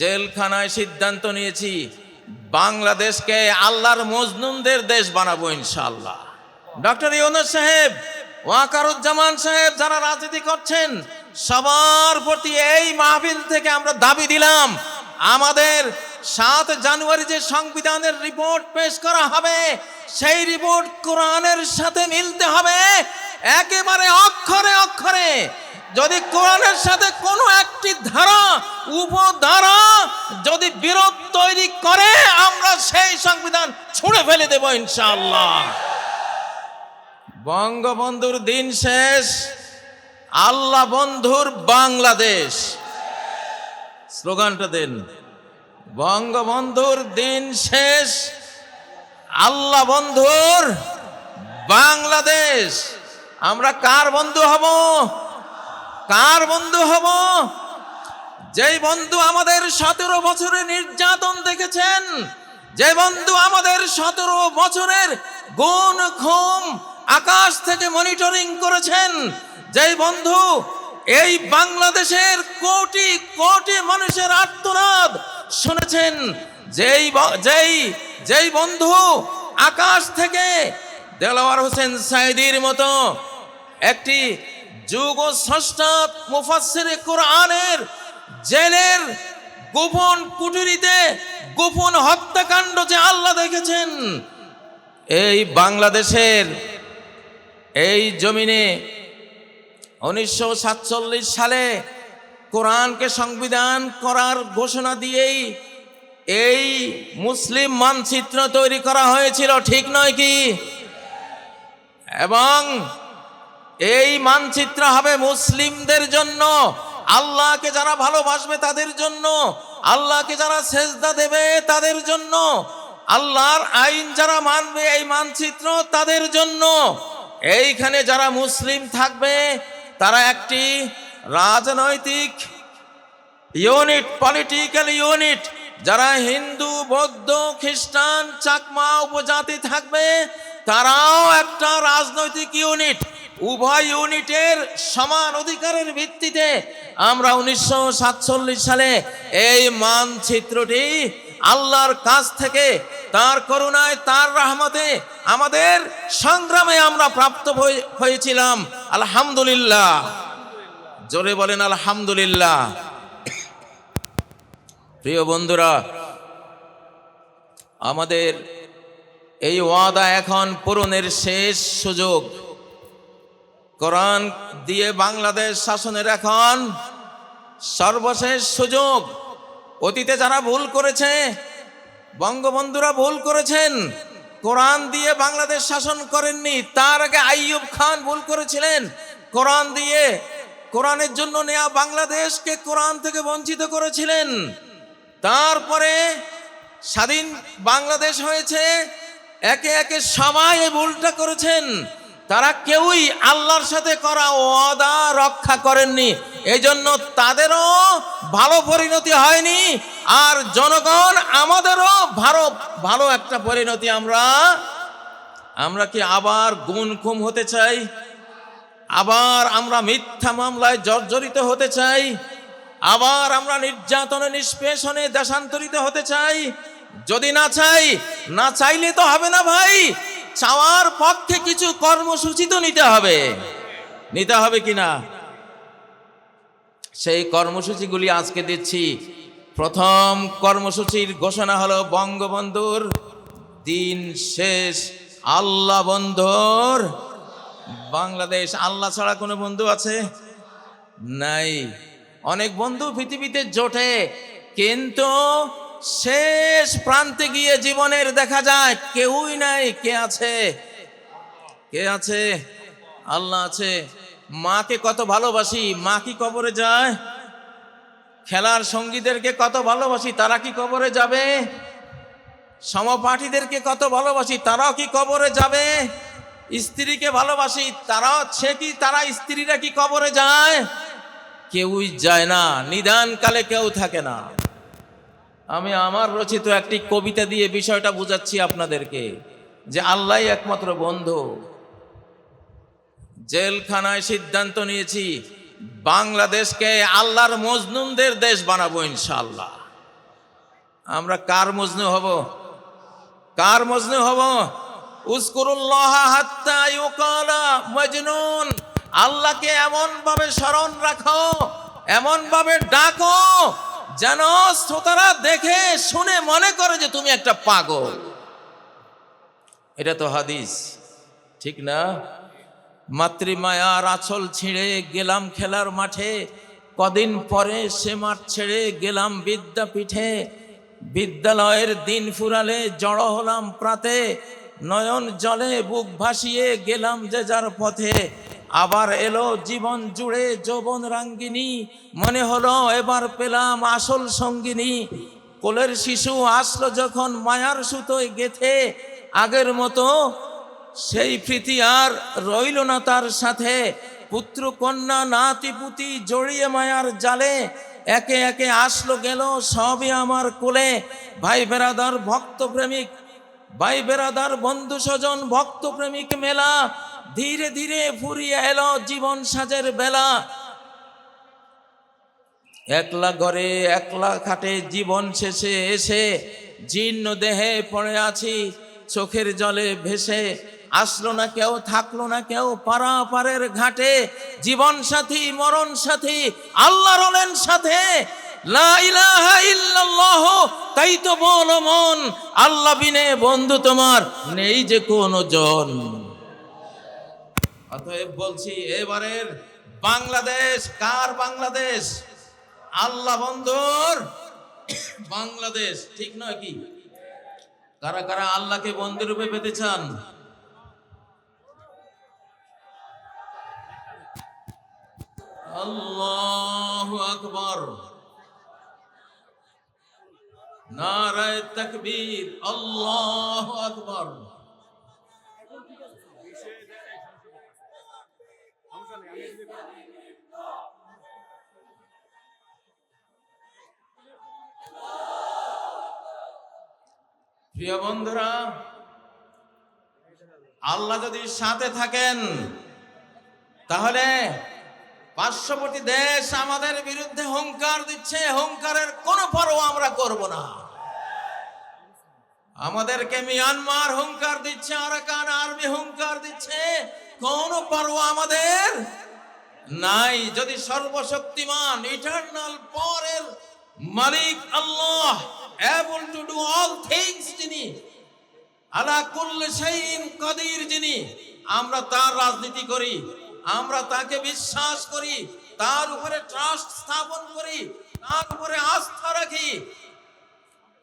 জেলখানায় সিদ্ধান্ত নিয়েছি, বাংলাদেশকে আল্লাহর মজনুমদের দেশ বানাবো ইনশাল্লাহ ডক্টর ইউনুস সাহেব, ওয়াকারুজ্জামান সাহেব যারা রাজনীতি করছেন, সবার প্রতি এই মাহফিল থেকে আমরা দাবি দিলাম, আমাদের সাত জানুয়ারি যে সংবিধানের রিপোর্ট পেশ করা হবে, সেই রিপোর্ট কোরআনের সাথে মিলতে হবে, একেবারে অক্ষরে অক্ষরে যদি কোরআনের সাথে কোনো একটি ধারা, উপধারা যদি বিরোধ তৈরি করে, আমরা সেই সংবিধান ছুঁড়ে ফেলে দেব ইনশাআল্লাহ। বঙ্গবন্ধুর দিন শেষ, আল্লাহ বন্ধুর বাংলাদেশ। স্লোগানটা দেন, বঙ্গবন্ধুর দিন শেষ, আল্লাহ বন্ধুর বাংলাদেশ। আমরা কার বন্ধু হব? কার বন্ধু হব? যেই বন্ধু আমাদের সতেরো বছরে নির্যাতন দেখেছেন যে বন্ধু আমাদের সতেরো বছরের গুণ খুম আকাশ থেকে মনিটরিং করেছেন, যেই বন্ধু এই বাংলাদেশের কোটি কোটি মানুষের আর্তনাদ শুনেছেন, যেই যেই যেই বন্ধু আকাশ থেকে দেলোয়ার হোসেন সাইদির মতো একটি যুগ স্রষ্টা মুফাসসির কোরআনের জেলের গোপন কুঠুরিতে গোপন হত্যাকাণ্ড যে আল্লাহ দেখেছেন, এই বাংলাদেশের এই জমিনে উনিশশো সাতচল্লিশ সালে কোরআনকে সংবিধান করার ঘোষণা দিয়েই এই মুসলিম মানচিত্র তৈরি করা হয়েছিল, ঠিক নয় কি? এবং এই মানচিত্র হবে মুসলিমদের জন্য। আল্লাহকে যারা ভালোবাসবে তাদের জন্য। আল্লাহকে যারা সেজদা দেবে তাদের জন্য। আল্লাহর আইন যারা মানবে এই মানচিত্র তাদের জন্য। এইখানে যারা মুসলিম থাকবে, তারা একটি রাজনৈতিক ইউনিট, পলিটিক্যাল ইউনিট, যারা হিন্দু, বৌদ্ধ, খ্রিস্টান, চাকমা উপজাতি থাকবে, তারাও একটা রাজনৈতিক ইউনিট। উভয় ইউনিটের সমান অধিকারের ভিত্তিতে আমরা উনিশশো সাতচল্লিশ সালে এই মানচিত্রটি আল্লাহর কাছ থেকে তার করুণায়, তার রহমতে আমাদের সংগ্রামে আমরা প্রাপ্ত হয়ে- হয়েছিলাম। আলহামদুলিল্লাহ। জোরে বলেন আলহামদুলিল্লাহ। প্রিয় বন্ধুরা, আমাদের এই ওয়াদা এখন পূরণের শেষ সুযোগ। কোরআন দিয়ে বাংলাদেশ শাসনের এখন সর্বশেষ সুযোগ। অতীতে যারা ভুল করেছে, বঙ্গবন্ধুরা ভুল করেছেন, কোরআন দিয়ে বাংলাদেশ শাসন করেননি, তার আগে আইয়ুব খান ভুল করেছিলেন। কোরআন দিয়ে, কোরআনের জন্য নেয়া বাংলাদেশকে কোরআন থেকে বঞ্চিত করেছিলেন। তারপরে স্বাধীন বাংলাদেশ হয়েছে, একে একে সবাই ভুলটা করেছেন। তারা কেউই আল্লাহর সাথে করা ওয়াদা রক্ষা করেননি। এই জন্য তাদেরও ভালো পরিণতি হয়নি। আর জনগণ আমাদেরও ভালো ভালো একটা পরিণতি আমরা আমরা কি আবার গুণ খুম হতে চাই? আবার আমরা মিথ্যা মামলায় জর্জরিত হতে চাই? আবার আমরা নির্যাতনে, নিষ্পেষণে দেশান্তরিত হতে চাই? যদি না চাই, না চাইলে তো হবে না ভাই। চাওয়ার পক্ষে কিছু কর্মসূচি তো নিতে হবে। নিতে হবে কি না? সেই কর্মসূচিগুলি আজকে দিচ্ছি। প্রথম কর্মসূচির ঘোষণা হলো, বঙ্গবন্ধুর দিন শেষ, আল্লাহ বন্ধুর বাংলাদেশ। আল্লাহ ছাড়া কোনো বন্ধু আছে? নাই। অনেক বন্ধু পৃথিবীতে জোটে, কিন্তু শেষ প্রান্তে গিয়ে জীবনের দেখা যায়, কেউই নাই, কে আছে? কে আছে? আল্লাহ আছে। মাকে কত ভালোবাসি, মা কি কবরে যায়? খেলার সঙ্গীদেরকে কত ভালোবাসি, তারা কি কবরে যাবে? সমপাঠীদেরকে কত ভালোবাসি, তারাও কি কবরে যাবে? স্ত্রীকে ভালোবাসি, তারাও, সে কি, তারা স্ত্রীরা কি কবরে যায়? কেউই যায় না নিদান কালে কেউ থাকে না। আমি আমার রচিত একটি কবিতা দিয়ে বিষয়টা বুঝাচ্ছি আপনাদেরকে, যে আল্লাহ একমাত্র বন্ধু। জেলখানায় সিদ্ধান্ত নিয়েছি, বাংলাদেশকে আল্লাহর মজনুমদের দেশ বানাবো ইনশাআল্লাহ। আমরা কার মজনু হব? কার মজনু হব? মজনুন। আল্লাহকে এমন ভাবে স্মরণ রাখো এমন ভাবে ডাকো যেন শ্রোতারা দেখে, শুনে মনে করে যে তুমি একটা পাগল। এটা তো হাদিস, ঠিক না? মাতৃমায়ার আঁচল ছিঁড়ে গেলাম খেলার মাঠে, কদিন পরে সে মাঠ ছেড়ে গেলাম বিদ্যাপীঠে, বিদ্যালয়ের দিন ফুরালে জড়ো হলাম প্রাতে, নয়ন জলে বুক ভাসিয়ে গেলাম যে যার পথে আবার এলো জীবন জুড়ে যৌবন রাঙ্গিনী। মনে হলো এবার পেলাম আসল সঙ্গিনী। কোলের শিশু আসলো যখন মায়ার সুতোয় গেথে। আগের মতো সেই প্রীতি আর রইল না তার সাথে। পুত্র, কন্যা, নাতি, পুতি জড়িয়ে মায়ার জালে। একে একে আসলো গেল সবই আমার কোলে। ভাই বেরাদার ভক্ত প্রেমিক ভাই বেরাদার বন্ধু স্বজন ভক্ত প্রেমিক মেলা। ধীরে ধীরে ফুরিয়ে এলো জীবন সাজের বেলা। একলা ঘরে, একলা খাটে জীবন শেষে এসে জীর্ণ দেহে পড়ে আছি, চোখের জলে ভেসে। আসলো না কেউ, থাকল না কেউ, পারাপারের ঘাটে। জীবন সাথী, মরণ সাথী, আল্লাহ রলেন সাথে। তাই তো বলো মন, আল্লাহ বিনে বন্ধু তোমার নেই যে কোনো জন। অতএব বলছি, এবারের বাংলাদেশ, কার বাংলাদেশ? আল্লাহ বন্ধুর বাংলাদেশ, ঠিক নয় কি? কারা কারা আল্লাহকে বন্ধু রূপে পেতে চান? আল্লাহ আকবর। নারায় তকবীর, আল্লাহ আকবর। প্রিয় বন্ধুরা, আল্লাহ যদি সাথে থাকেন, তাহলে পার্শ্ববর্তী দেশ আমাদের বিরুদ্ধে হুঙ্কার দিচ্ছে, হুঙ্কারের কোনো পরোয়া আমরা করব না। আমাদেরকে মিয়ানমার হুঙ্কার দিচ্ছে, আরাকান আর্মি হুঙ্কার দিচ্ছে, কোন পরোয়া আমাদের নাই যদি সর্বশক্তিমান, ইটারনাল পরের মালিক আল্লাহ able to do all things যিনি, আলা কুল্লি শাইইন কাদির যিনি, আমরা তার রাজনীতি করি, আমরা তাকে বিশ্বাস করি, তার উপরে ট্রাস্ট স্থাপন করি, তার উপরে আস্থা রাখি,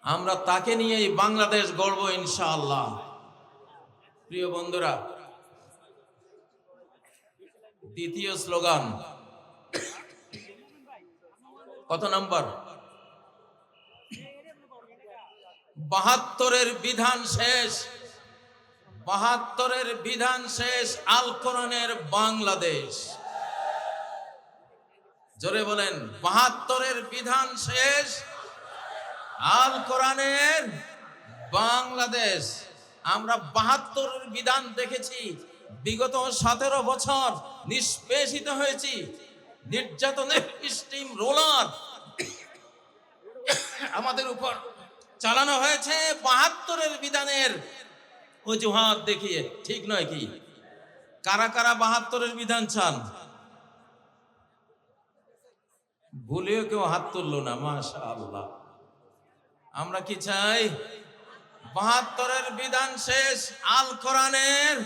আমরা তাকে নিয়েই বাংলাদেশ গড়ব ইনশাআল্লাহ। প্রিয় বন্ধুরা দ্বিতীয় স্লোগান। কত নাম্বার? বাহাত্তরের বিধান শেষ। বাহাত্তরের বিধান শেষ আল কোরআনের বাংলাদেশ। জোরে বলেন, বাহাত্তরের বিধান শেষ আল কোরআনের বাংলাদেশ। আমরা বাহাত্তরের বিধান দেখেছি। বিগত সতেরো বছর নিষ্পেষিত হয়েছি। নির্যাতনের স্টিম রোলার আমাদের উপর চালানো হয়েছে। বাহাত্তরের বিধানের অজুহাত দেখিয়ে, ঠিক নয় কি? কারা কারা বাহাত্তরের বিধান চান? ভুলেও কেউ হাত তুললো না মাশা আল্লাহ আমরা কি চাই? বাহাত্তরের বিধান শেষ, আল কোরআনের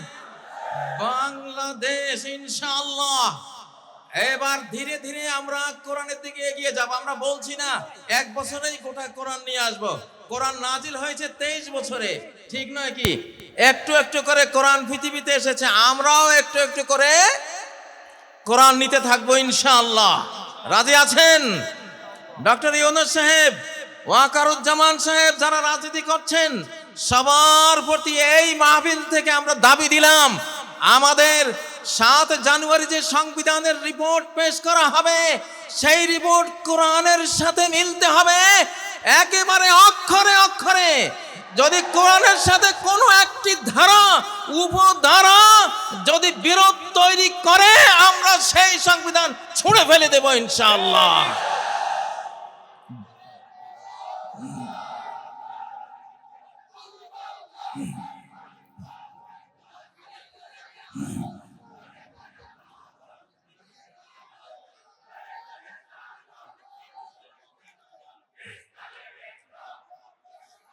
বাংলাদেশ, ইনশাআল্লাহ। এবার ধীরে ধীরে আমরা কোরআনের দিকে এগিয়ে যাব। আমরা বলছি না, এক বছরেই গোটা কোরআন নিয়ে আসব। কোরআন নাজিল হয়েছে তেইশ বছরে, ঠিক নয় কি? একটু একটু করে কোরআন পৃথিবীতে এসেছে, আমরাও একটু একটু করে কোরআন নিতে থাকব, ইনশাআল্লাহ। রাজি আছেন? ডক্টর ইউনুস সাহেব, ওয়াকারুজ্জামান সাহেব যারা রাজনীতি করছেন, সবার প্রতি এই মাহফিল থেকে আমরা দাবি দিলাম আমাদের সাত জানুয়ারি যে সংবিধানের রিপোর্ট পেশ করা হবে, সেই রিপোর্ট কোরআনের সাথে মিলতে হবে। একেবারে অক্ষরে অক্ষরে। যদি কোরআনের সাথে কোনো একটি ধারা, উপধারা যদি বিরোধ তৈরি করে, আমরা সেই সংবিধান ছুঁড়ে ফেলে দেব ইনশাআল্লাহ।